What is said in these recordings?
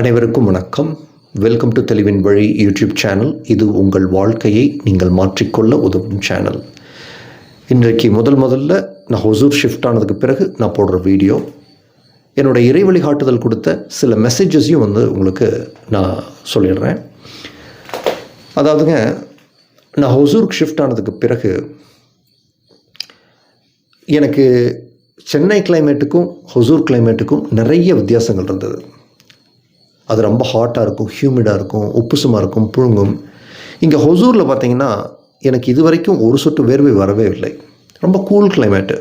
அனைவருக்கும் வணக்கம். Welcome to தெளிவின் வழி யூடியூப் சேனல் இது உங்கள் வாழ்க்கையை நீங்கள் மாற்றிக்கொள்ள உதவும் சேனல் இன்றைக்கு முதல் முதல்ல நான் ஹொசூர் ஷிஃப்ட் ஆனதுக்கு பிறகு நான் போடுற வீடியோ என்னோடய இறை வழிகாட்டுதல் கொடுத்த சில மெசேஜஸையும் வந்து உங்களுக்கு நான் சொல்லிடுறேன். அதாவதுங்க நான் ஹொசூருக்கு ஷிஃப்ட் ஆனதுக்கு பிறகு எனக்கு சென்னை கிளைமேட்டுக்கும் ஹொசூர் கிளைமேட்டுக்கும் நிறைய வித்தியாசங்கள் இருந்தது. அது ரொம்ப ஹாட்டாக இருக்கும் ஹியூமிடாக இருக்கும் உப்புசுமாக இருக்கும் புழுங்கும். இங்கே ஹொசூரில் பார்த்தீங்கன்னா எனக்கு இது வரைக்கும் ஒரு சொட்டு வேர்வை வரவே இல்லை. ரொம்ப கூல் கிளைமேட்டு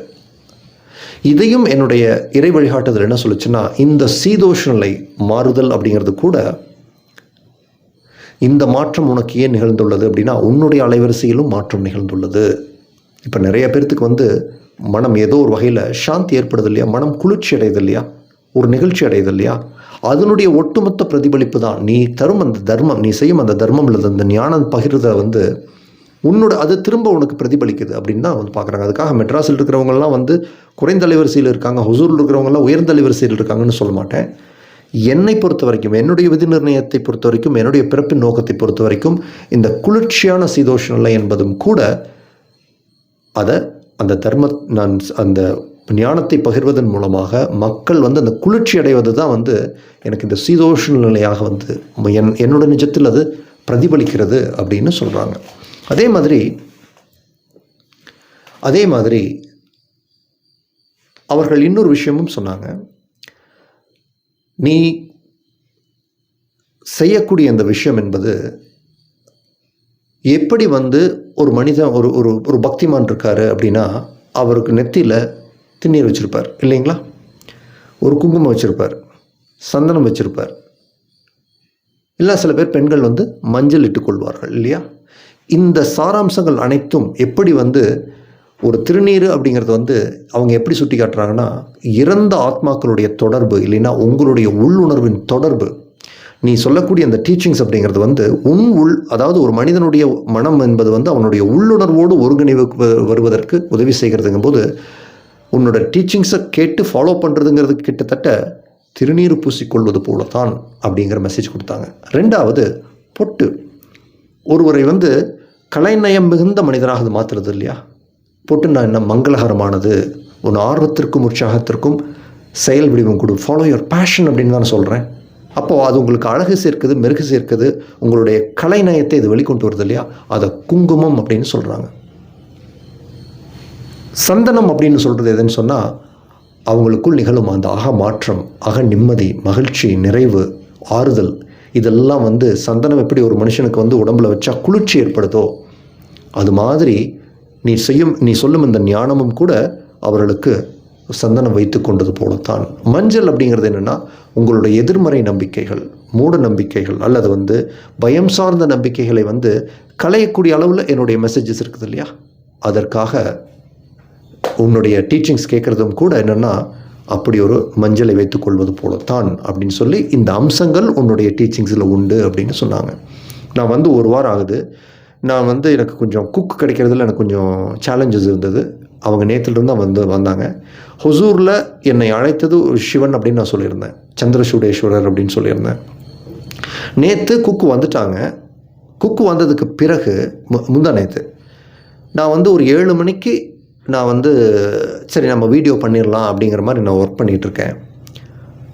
இதையும் என்னுடைய இறை வழிகாட்டுதல் என்ன சொல்லுச்சுன்னா இந்த சீதோஷ்ணலை மாறுதல் அப்படிங்கிறது கூட இந்த மாற்றம் உனக்கு ஏன் நிகழ்ந்துள்ளது அப்படின்னா உன்னுடைய அலைவரிசையிலும் மாற்றம் நிகழ்ந்துள்ளது. இப்போ நிறைய பேர்த்துக்கு வந்து மனம் ஏதோ ஒரு வகையில் சாந்தி ஏற்படுது இல்லையா? மனம் குளிர்ச்சி அடையுது இல்லையா? ஒரு நிகழ்ச்சி அடையுது இல்லையா? அதனுடைய ஒட்டுமொத்த பிரதிபலிப்பு தான். நீ தரும் அந்த தர்மம் நீ செய்யும் அந்த தர்மம் அல்லது அந்த ஞானம் பகிர்றத வந்து உன்னோட அது திரும்ப உனக்கு பிரதிபலிக்குது அப்படின்னு தான் வந்து பார்க்குறாங்க. அதுக்காக மெட்ராஸில் இருக்கிறவங்கலாம் வந்து குறைந்த அலைவரிசையில் இருக்காங்க ஹொசூரில் இருக்கிறவங்கலாம் உயர்ந்த அலைவரிசையில் இருக்காங்கன்னு சொல்ல மாட்டேன். என்னை பொறுத்த வரைக்கும் என்னுடைய விதி நிர்ணயத்தை பொறுத்த வரைக்கும் என்னுடைய பிறப்பின் நோக்கத்தை பொறுத்த வரைக்கும் இந்த குளிர்ச்சியான சீதோஷ நிலை என்பதும் கூட அதை அந்த தர்ம நான் அந்த ஞானத்தை பகிர்வதன் மூலமாக மக்கள் வந்து அந்த குளிர்ச்சி அடைவது தான் வந்து எனக்கு இந்த சீதோஷ நிலையாக வந்து என் என்னோட நிஜத்தில் அது பிரதிபலிக்கிறது அப்படின்னு சொல்கிறாங்க அதே மாதிரி அதே மாதிரி அவர்கள் இன்னொரு விஷயமும் சொன்னாங்க. நீ செய்யக்கூடிய அந்த விஷயம் என்பது எப்படி வந்து ஒரு மனிதன் ஒரு ஒரு ஒரு பக்திமான் இருக்காரு அப்படின்னா அவருக்கு நெத்தியில் திண்ணீர் வச்சுருப்பார் இல்லைங்களா? ஒரு குங்குமம் வச்சுருப்பார் சந்தனம் வச்சுருப்பார். இல்லை சில பேர் பெண்கள் வந்து மஞ்சள் இட்டுக்கொள்வார்கள் இல்லையா? இந்த சாராம்சங்கள் அனைத்தும் எப்படி வந்து ஒரு திருநீர் அப்படிங்கிறது வந்து அவங்க எப்படி சுட்டி காட்டுறாங்கன்னா இறந்த ஆத்மாக்களுடைய தொடர்பு இல்லைன்னா உங்களுடைய உள்ளுணர்வின் தொடர்பு. நீ சொல்லக்கூடிய அந்த டீச்சிங்ஸ் அப்படிங்கிறது வந்து உன் உள் அதாவது ஒரு மனிதனுடைய மனம் என்பது வந்து அவனுடைய உள்ளுணர்வோடு ஒருங்கிணைவு வருவதற்கு உதவி செய்கிறதுங்கும் போது உன்னோட டீச்சிங்ஸை கேட்டு ஃபாலோ பண்ணுறதுங்கிறது கிட்டத்தட்ட திருநீர் பூசிக்கொள்வது போலத்தான் அப்படிங்கிற மெசேஜ் கொடுத்தாங்க. ரெண்டாவது பொட்டு. ஒருவரை வந்து கலைநயம் மிகுந்த மனிதராக அது மாற்றுறது இல்லையா? பொட்டுன்னா என்ன? மங்களகரமானது. உன் ஆர்வத்திற்கும் உற்சாகத்திற்கும் செயல் வடிவம் கொடு. ஃபாலோ யுவர் பேஷன் அப்படின்னு தான் சொல்கிறேன் அப்போது அது உங்களுக்கு அழகு சேர்க்குது மெருகு சேர்க்குது. உங்களுடைய கலைநயத்தை இது வெளிக்கொண்டு வருது இல்லையா? அதை குங்குமம் அப்படின்னு சொல்கிறாங்க சந்தனம் அப்படின்னு சொல்கிறது எதுன்னு சொன்னால் அவங்களுக்குள் நிகழும் அந்த அக மாற்றம் அக நிம்மதி மகிழ்ச்சி நிறைவு ஆறுதல். இதெல்லாம் வந்து சந்தனம் எப்படி ஒரு மனுஷனுக்கு வந்து உடம்புல வச்சா குளிர்ச்சி ஏற்படுதோ அது மாதிரி நீ செய்யும் நீ சொல்லும் இந்த ஞானமும் கூட அவர்களுக்கு சந்தனம் வைத்து கொண்டது போலத்தான். மஞ்சள் அப்படிங்கிறது என்னென்னா உங்களுடைய எதிர்மறை நம்பிக்கைகள் மூட நம்பிக்கைகள் அல்லது வந்து பயம் சார்ந்த நம்பிக்கைகளை வந்து களையக்கூடிய அளவில் என்னுடைய மெசேஜஸ் இருக்குது இல்லையா? அதற்காக உன்னுடைய டீச்சிங்ஸ் கேட்குறதும் கூட என்னென்னா அப்படி ஒரு மஞ்சளை வைத்துக்கொள்வது போலத்தான் அப்படின்னு சொல்லி இந்த அம்சங்கள் உன்னுடைய டீச்சிங்ஸில் உண்டு அப்படின்னு சொன்னாங்க. நான் வந்து ஒரு வாரம் ஆகுது. நான் வந்து எனக்கு கொஞ்சம் குக் கிடைக்கிறதுல எனக்கு கொஞ்சம் சேலஞ்சஸ் இருந்தது. அவங்க நேற்றுலேருந்து வந்து வந்தாங்க. ஹொசூரில் என்னை அழைத்தது ஒரு சிவன் அப்படின்னு நான் சொல்லியிருந்தேன். சந்திரசூடேஸ்வரர் அப்படின்னு சொல்லியிருந்தேன். நேற்று குக்கு வந்துட்டாங்க. குக்கு வந்ததுக்கு பிறகு மு முந்தா நேற்று நான் வந்து ஒரு ஏழு மணிக்கு நான் வந்து சரி நம்ம வீடியோ பண்ணிடலாம் அப்படிங்கிற மாதிரி நான் ஒர்க் பண்ணிகிட்ருக்கேன்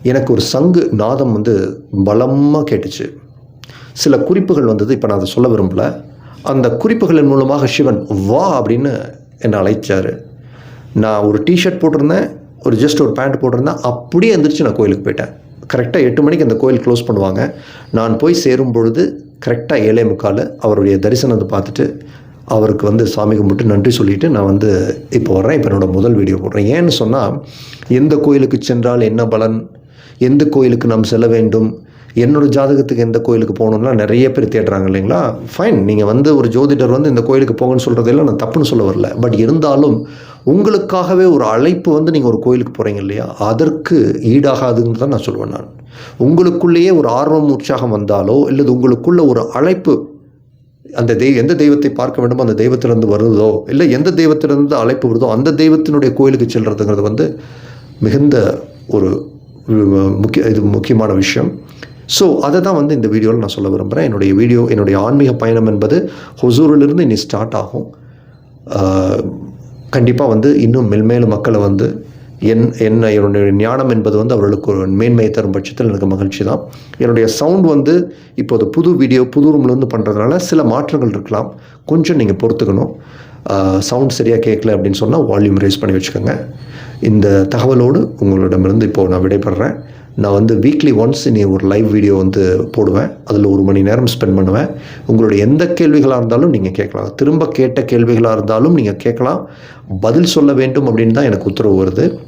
எனக்கு ஒரு சங்கு நாதம் வந்து பலமாக கேட்டுச்சு. சில குறிப்புகள் வந்தது இப்போ நான் அதை சொல்ல விரும்பலை. அந்த குறிப்புகளின் மூலமாக சிவன் வா அப்படின்னு என்னை அழைச்சார். நான் ஒரு டிஷர்ட் போட்டிருந்தேன் ஒரு ஜஸ்ட் ஒரு பேண்ட் போட்டிருந்தேன் அப்படியே எந்திரிச்சு நான் கோயிலுக்கு போயிட்டேன். கரெக்டாக எட்டு மணிக்கு அந்த கோயில் க்ளோஸ் பண்ணுவாங்க. நான் போய் சேரும் பொழுது கரெக்டாக ஏழே முக்கால் அவருடைய தரிசனத்தை பார்த்துட்டு அவருக்கு வந்து சாமி கும்பிட்டு நன்றி சொல்லிவிட்டு நான் வந்து இப்போ வர்றேன் இப்போ என்னோடய முதல் வீடியோ போடுறேன். ஏன்னு சொன்னால் எந்த கோயிலுக்கு சென்றால் என்ன பலன்? எந்த கோயிலுக்கு நாம் செல்ல வேண்டும்? என்னோடய ஜாதகத்துக்கு எந்த கோயிலுக்கு போகணும்னா நிறைய பேர் தேடுறாங்க இல்லைங்களா? ஃபைன் நீங்கள் வந்து ஒரு ஜோதிடர் வந்து இந்த கோயிலுக்கு போங்கன்னு சொல்கிறதெல்லாம் நான் தப்புன்னு சொல்ல வரல. பட் இருந்தாலும் உங்களுக்காகவே ஒரு அழைப்பு வந்து நீங்கள் ஒரு கோயிலுக்கு போகிறீங்க இல்லையா? அதற்கு ஈடாகாதுன்னு தான் நான் சொல்லுவேன் நான். உங்களுக்குள்ளேயே ஒரு ஆர்வம் உற்சாகம் வந்தாலோ இல்லது உங்களுக்குள்ள ஒரு அழைப்பு அந்த தெய் எந்த தெய்வத்தை பார்க்க வேண்டுமோ அந்த தெய்வத்திலிருந்து வருதோ இல்லை எந்த தெய்வத்திலிருந்து அழைப்பு வருதோ அந்த தெய்வத்தினுடைய கோயிலுக்கு செல்கிறதுங்கிறது வந்து மிகுந்த ஒரு முக்கிய இது முக்கியமான விஷயம். ஸோ அதை தான் வந்து இந்த வீடியோவில் நான் சொல்ல விரும்புகிறேன் என்னுடைய வீடியோ என்னுடைய ஆன்மீக பயணம் என்பது ஹொசூரிலிருந்து இனி ஸ்டார்ட் ஆகும். கண்டிப்பாக வந்து இன்னும் மெல்மேலும் மக்களை வந்து என் என்ன என்னுடைய ஞானம் என்பது வந்து அவர்களுக்கு ஒரு மேன்மையை தரும் பட்சத்தில் எனக்கு மகிழ்ச்சி தான். என்னுடைய சவுண்ட் வந்து இப்போது புது வீடியோ புது ரூம்லேருந்து பண்ணுறதுனால சில மாற்றங்கள் இருக்கலாம். கொஞ்சம் நீங்கள் பொறுத்துக்கணும். சவுண்ட் சரியாக கேட்கல அப்படின்னு சொன்னால் வால்யூம் ரைஸ் பண்ணி வச்சுக்கோங்க. இந்த தகவலோடு உங்களிடமிருந்து இப்போது நான் விடைபெறேன் நான் வந்து வீக்லி ஒன்ஸ் இனி ஒரு லைவ் வீடியோ வந்து போடுவேன். அதில் ஒரு மணி நேரம் ஸ்பெண்ட் பண்ணுவேன். உங்களுடைய எந்த கேள்விகளாக இருந்தாலும் நீங்கள் கேட்கலாம். திரும்ப கேட்ட கேள்விகளாக இருந்தாலும் நீங்கள் கேட்கலாம். பதில் சொல்ல வேண்டும் அப்படின்னு தான் எனக்கு உத்தரவு வருது.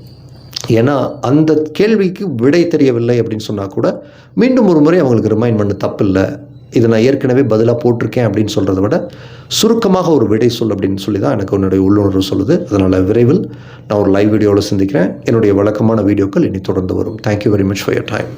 ஏன்னா அந்த கேள்விக்கு விடை தெரியவில்லை அப்படின்னு சொன்னால் கூட மீண்டும் ஒரு முறை அவங்களுக்கு ரிமைண்ட் பண்ண தப்பில்லை. இது நான் ஏற்கனவே பதிலாக போட்டிருக்கேன் அப்படின்னு சொல்கிறத விட சுருக்கமாக ஒரு விடை சொல் அப்படின்னு சொல்லி தான் எனக்கு உன்னுடைய உள்ளுணர்வு சொல்லுது. அதனால் விரைவில் நான் ஒரு லைவ் வீடியோவில் சந்திக்கிறேன். என்னுடைய வழக்கமான வீடியோக்கள் இனி தொடர்ந்து வரும். Thank you very much for your time